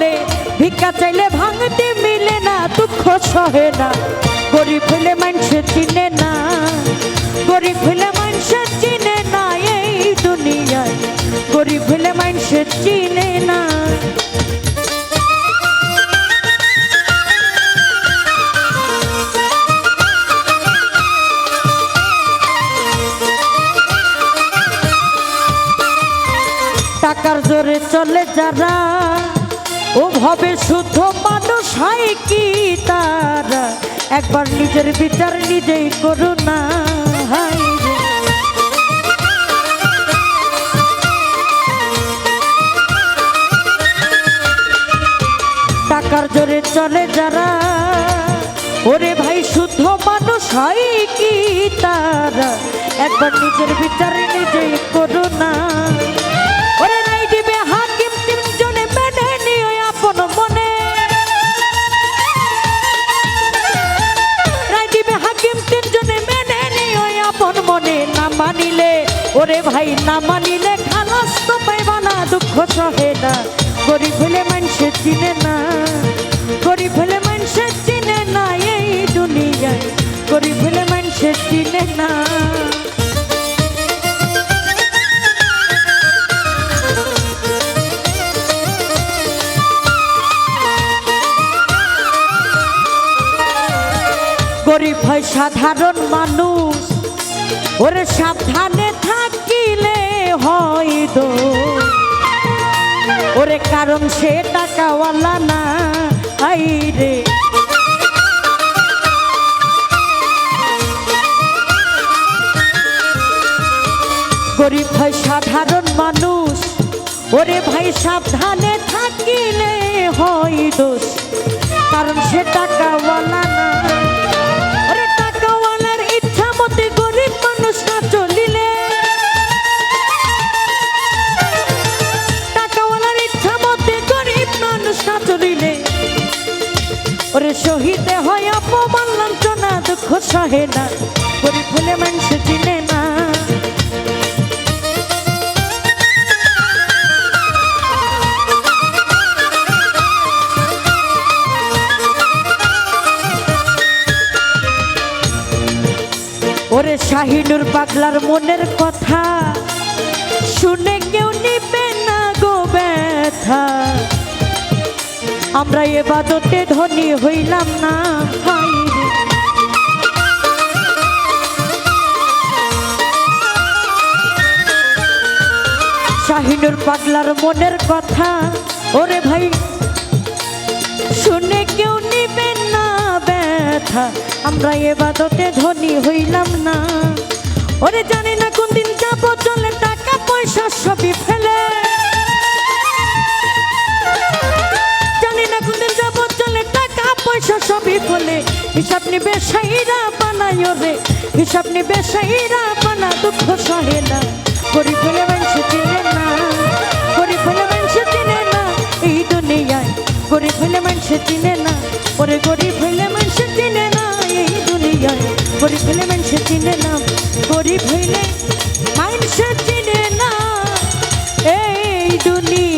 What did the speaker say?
টেকা চাইলে ভাঙতে মিলে না, দুঃখ সহে না। গরিব হলে মানুষে চিনে না, গরিব হলে মানুষে চিনে না এই দুনিয়ায়। গরিব হলে মানুষে চিনে না। টাকার জোরে চলে যারা ও ভাবে শুদ্ধ মানুষ হয় কি তারা? একবার নিজের বিচার নিজেই করো না, হায়। টাকার জোরে চলে যারা, ওরে ভাই শুদ্ধ মানুষ হয় কি তারা? একবার নিজের বিচার নিজেই করো মানিলে, ওরে ভাই, না মানিলে খালাস তো পাইবা না, দুঃখ সহে না। গরিব হলে মানুষে চিনে না, গরিব হলে মানুষে চিনে না এই দুনিয়ায়। গরিব হলে মানুষে চিনে না। গরিব হয় সাধারণ মানুষ ওরে সাবধানে থাকিলে হয় দো ওরে কারণ সে টাকাওয়ালা না, আই রে। গরিব হয় সাধারণ মানুষ, ওরে ভাই সাবধানে থাকিলে হয় দোষ কারণ সে টাকাওয়ালা না ওরে শহীদে হয় অপমান, লাঞ্ছনা, দুঃখ সহে না গরিব হলে মানুষ চিনে না। ওরে শাহিনুর পাগলার মনের কথা, শুনে কেউ নিবে না গো ব্যথা। আমরা এবাদতে ধনী হইলাম না। শাহিনুর পাগলার মনের কথা, ওরে ভাই, শুনে কেউ নিবে না ব্যথা। আমরা এবাদতে ধনী হইলাম না। ওরে জানি না কোন দিন যাব, চলে টাকা পয়সা সবই হিসাব নিবে সাইরা বানায় রে। হিসাব নিবে সাইরা বানা, দুঃখ সহে না। গরিব হলে মানুষ চিনে না। গরিব হলে মানুষ চিনে না এই দুনিয়ায়। গরিব হলে মানুষ চিনে না। ওরে গরিব হইলে মানুষ চিনে না এই দুনিয়ায়। গরিব হইলে মানুষ চিনে না। গরিব হইলে মানুষ চিনে না। এই দুনিয়া